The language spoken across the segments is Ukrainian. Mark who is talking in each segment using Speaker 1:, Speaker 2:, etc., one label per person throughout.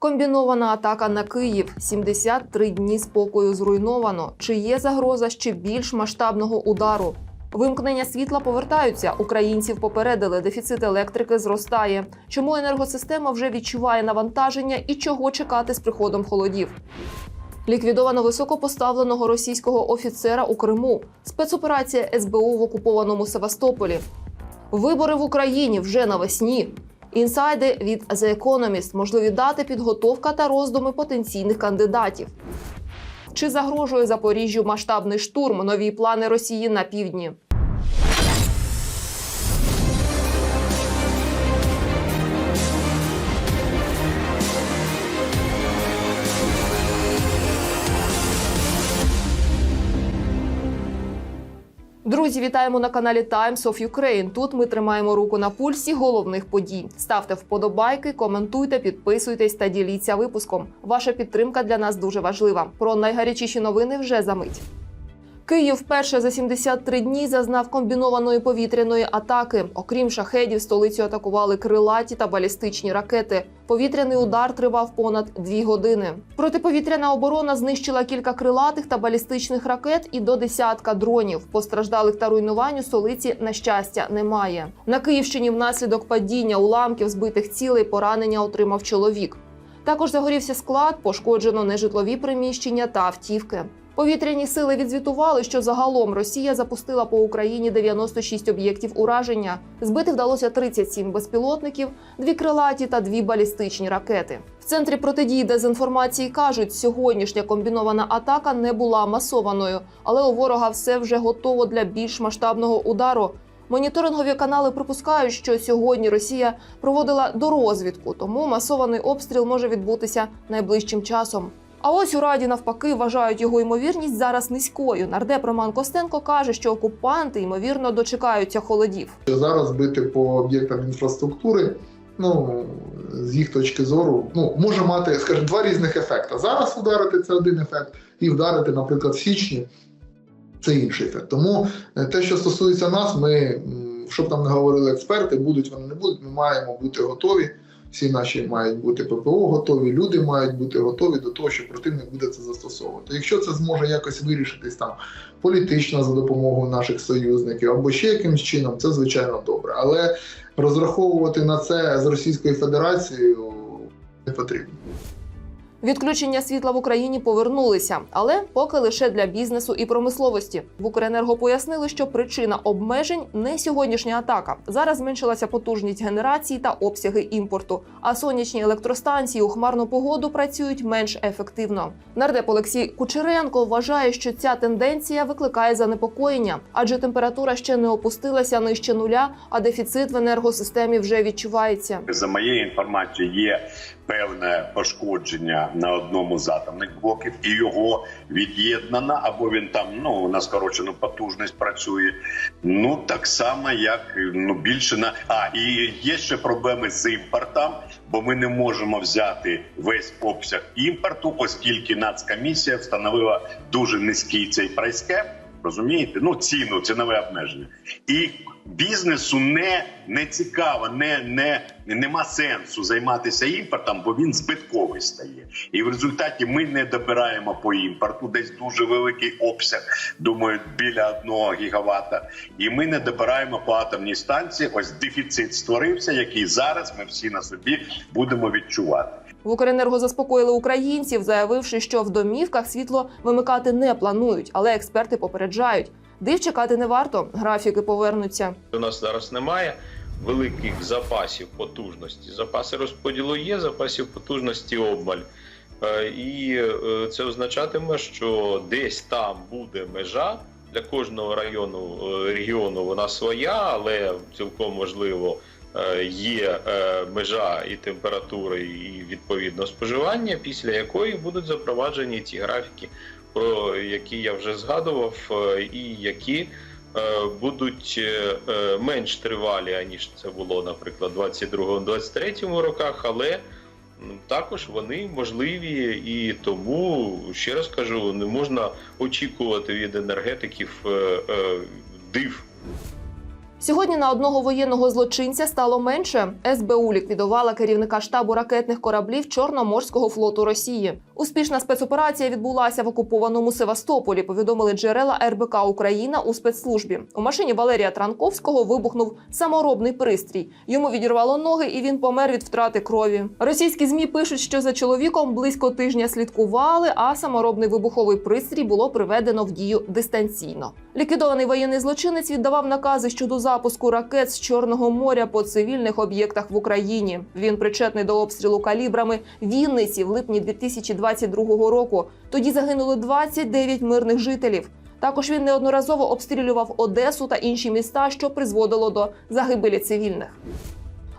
Speaker 1: Комбінована атака на Київ. 73 дні спокою зруйновано. Чи є загроза ще більш масштабного удару? Вимкнення світла повертаються. Українців попередили. Дефіцит електрики зростає. Чому енергосистема вже відчуває навантаження і чого чекати з приходом холодів? Ліквідовано високопоставленого російського офіцера у Криму. Спецоперація СБУ в окупованому Севастополі. Вибори в Україні вже навесні. Інсайди від The Economist, можливі дати підготовка та роздуми потенційних кандидатів. Чи загрожує Запоріжжю масштабний штурм? Нові плани Росії на півдні. Друзі, вітаємо на каналі Times of Ukraine. Тут ми тримаємо руку на пульсі головних подій. Ставте вподобайки, коментуйте, підписуйтесь та діліться випуском. Ваша підтримка для нас дуже важлива. Про найгарячіші новини вже за мить. Київ вперше за 73 дні зазнав комбінованої повітряної атаки. Окрім шахедів, столицю атакували крилаті та балістичні ракети. Повітряний удар тривав понад дві години. Протиповітряна оборона знищила кілька крилатих та балістичних ракет і до десятка дронів. Постраждалих та руйнувань у столиці на щастя немає. На Київщині внаслідок падіння уламків збитих цілей поранення отримав чоловік. Також загорівся склад, пошкоджено нежитлові приміщення та автівки. Повітряні сили відзвітували, що загалом Росія запустила по Україні 96 об'єктів ураження. Збити вдалося 37 безпілотників, дві крилаті та дві балістичні ракети. В центрі протидії дезінформації кажуть, сьогоднішня комбінована атака не була масованою, але у ворога все вже готово для більш масштабного удару. Моніторингові канали припускають, що сьогодні Росія проводила дорозвідку, тому масований обстріл може відбутися найближчим часом. А ось у раді навпаки вважають його ймовірність зараз низькою. Нардеп Роман Костенко каже, що окупанти ймовірно дочекаються холодів.
Speaker 2: Зараз бити по об'єктам інфраструктури, ну з їх точки зору, ну може мати, скажімо, два різних ефекти. Зараз ударити це один ефект, і вдарити, наприклад, в січні це інший ефект. Тому е, те, що стосується нас, ми м, щоб там не говорили експерти, будуть вони не будуть. Ми маємо бути готові. Всі наші мають бути ППО готові, люди мають бути готові до того, що противник буде це застосовувати. Якщо це зможе якось вирішитись там політично за допомогою наших союзників або ще якимось чином, це звичайно добре. Але розраховувати на це з Російською Федерацією не потрібно.
Speaker 1: Відключення світла в Україні повернулися, але поки лише для бізнесу і промисловості. В Укренерго пояснили, що причина обмежень не сьогоднішня атака. Зараз зменшилася потужність генерації та обсяги імпорту. А сонячні електростанції у хмарну погоду працюють менш ефективно. Нардеп Олексій Кучеренко вважає, що ця тенденція викликає занепокоєння, адже температура ще не опустилася нижче нуля, а дефіцит в енергосистемі вже відчувається.
Speaker 3: За моєю інформацією, є певне пошкодження на одному з атомних блоків, і його від'єднано, або він там ну на скорочену потужність працює. Ну так само, як ну більше на а і є ще проблеми з імпортом, бо ми не можемо взяти весь обсяг імпорту, оскільки нацкомісія встановила дуже низький цей прайскеп. Розумієте, ну ціну, цінове обмеження, і бізнесу не, не цікаво, не, не нема сенсу займатися імпортом, бо він збитковий стає. І в результаті ми не добираємо по імпорту, десь дуже великий обсяг, думаю, біля одного гігавата. І ми не добираємо по атомній станції. Ось дефіцит створився, який зараз ми всі на собі будемо відчувати.
Speaker 1: В Укренерго заспокоїли українців, заявивши, що в домівках світло вимикати не планують, але експерти попереджають. Див чекати не варто, графіки повернуться.
Speaker 4: У нас зараз немає великих запасів потужності. Запаси розподілу є, запасів потужності обмаль. Е, І е, це означатиме, що десь там буде межа для кожного району е, регіону. Вона своя, але цілком можливо є межа і температури, і відповідно споживання, після якої будуть запроваджені ті графіки, про які я вже згадував, е, і які е, будуть е, менш тривалі, аніж це було, наприклад, у 22-23 роках, але також вони можливі і тому ще раз кажу, не можна очікувати від енергетиків див.
Speaker 1: Сьогодні на одного воєнного злочинця стало менше. СБУ ліквідувала керівника штабу ракетних кораблів Чорноморського флоту Росії. Успішна спецоперація відбулася в окупованому Севастополі. Повідомили джерела РБК Україна у спецслужбі. У машині Валерія Транковського вибухнув саморобний пристрій. Йому відірвало ноги, і він помер від втрати крові. Російські змі пишуть, що за чоловіком близько тижня слідкували, а саморобний вибуховий пристрій було приведено в дію дистанційно. Ліквідований воєнний злочинець віддавав накази щодо запуску ракет з Чорного моря по цивільних об'єктах в Україні. Він причетний до обстрілу калібрами Вінниці в липні 2022 року. Тоді загинули 29 мирних жителів. Також він неодноразово обстрілював Одесу та інші міста, що призводило до загибелі цивільних.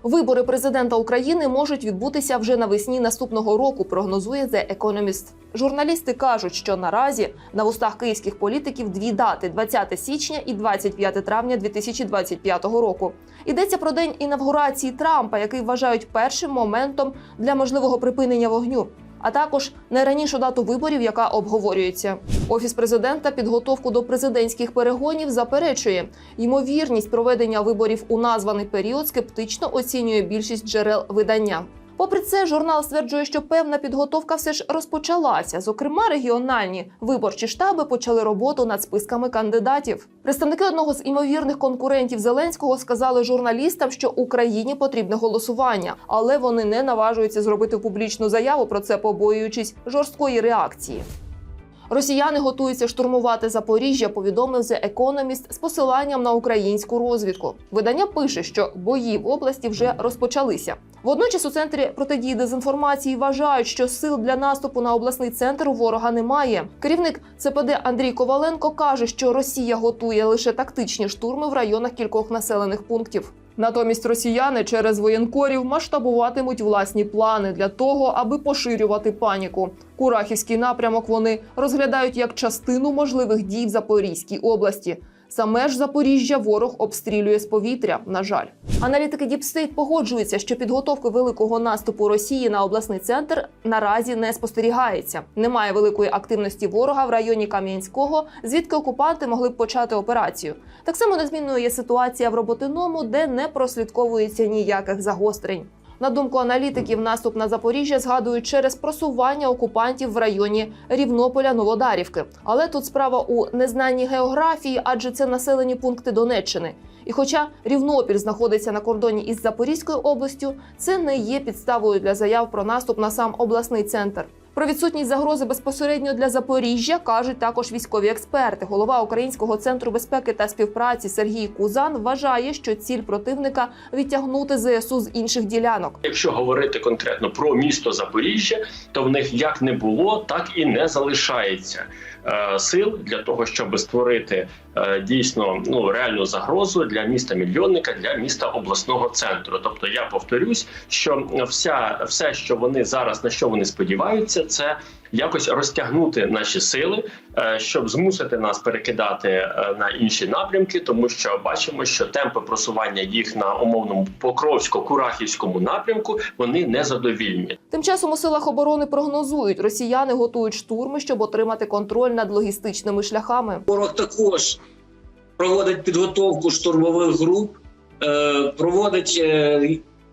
Speaker 1: Вибори президента України можуть відбутися вже навесні наступного року. Прогнозує The Economist. Журналісти кажуть, що наразі на вустах київських політиків дві дати: 20 січня і 25 травня 2025 року. Йдеться про день інавгурації Трампа, який вважають першим моментом для можливого припинення вогню. А також найранішу дату виборів, яка обговорюється. Офіс президента підготовку до президентських перегонів заперечує. Ймовірність проведення виборів у названий період скептично оцінює більшість джерел видання. Попри це, журнал стверджує, що певна підготовка все ж розпочалася. Зокрема, регіональні виборчі штаби почали роботу над списками кандидатів. Представники одного з імовірних конкурентів Зеленського сказали журналістам, що Україні потрібне голосування, але вони не наважуються зробити публічну заяву про це, побоюючись жорсткої реакції. Росіяни готуються штурмувати Запоріжжя. Повідомив The Economist з посиланням на українську розвідку. Видання пише, що бої в області вже розпочалися. Водночас у центрі протидії дезінформації вважають, що сил для наступу на обласний центр ворога немає. Керівник ЦПД Андрій Коваленко каже, що Росія готує лише тактичні штурми в районах кількох населених пунктів. Натомість росіяни через воєнкорів масштабуватимуть власні плани для того, аби поширювати паніку. Курахівський напрямок вони розглядають як частину можливих дій в Запорізькій області. Саме ж Запоріжжя ворог обстрілює з повітря. На жаль, аналітики Діпстейт погоджуються, що підготовки великого наступу Росії на обласний центр наразі не спостерігається. Немає великої активності ворога в районі Кам'янського, звідки окупанти могли б почати операцію. Так само незмінною є ситуація в роботиному, де не прослідковується ніяких загострень. На думку аналітиків, наступ на Запоріжжя згадують через просування окупантів в районі Рівнополя Новодарівки. Але тут справа у незнанні географії, адже це населені пункти Донеччини. І хоча Рівнопіль знаходиться на кордоні із Запорізькою областю, це не є підставою для заяв про наступ на сам обласний центр. Про відсутність загрози безпосередньо для Запоріжжя кажуть також військові експерти. Голова Українського центру безпеки та співпраці Сергій Кузан вважає, що ціль противника відтягнути ЗСУ з інших ділянок.
Speaker 5: Якщо говорити конкретно про місто Запоріжжя, то в них як не було, так і не залишається сил для того, щоб створити е, дійсно ну реальну загрозу для міста мільйонника, для міста обласного центру. Тобто, я повторюсь, що вся все, що вони зараз на що вони сподіваються, це якось розтягнути наші сили, е, щоб змусити нас перекидати е, на інші напрямки, тому що бачимо, що темпи просування їх на умовному покровсько-курахівському напрямку вони незадовільні.
Speaker 1: Тим часом у силах оборони прогнозують, росіяни готують штурми, щоб отримати контроль над логістичними шляхами.
Speaker 6: Ворог також проводить підготовку штурмових груп, е, проводить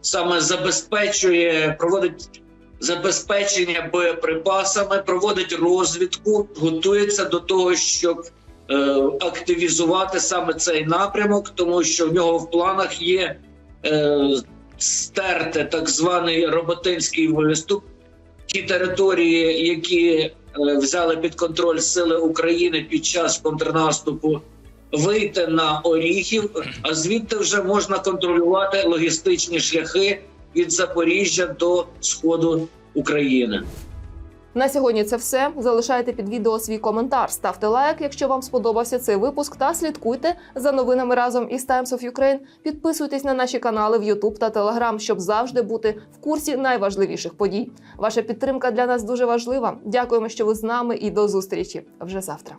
Speaker 6: саме забезпечує, проводить забезпечення боєприпасами, проводить розвідку, готується до того, щоб е, активізувати саме цей напрямок, тому що в нього в планах є е, стерти так званий роботинський виступ, ті території, які е, взяли під контроль сили України під час контрнаступу, вийти на Оріхів, а звідти вже можна контролювати логістичні шляхи від Запоріжжя до сходу України.
Speaker 1: На сьогодні це все. Залишайте під відео свій коментар, ставте лайк, якщо вам сподобався цей випуск, та слідкуйте за новинами разом із Times of Ukraine. Підписуйтесь на наші канали в YouTube та Telegram, щоб завжди бути в курсі найважливіших подій. Ваша підтримка для нас дуже важлива. Дякуємо, що ви з нами, і до зустрічі вже завтра.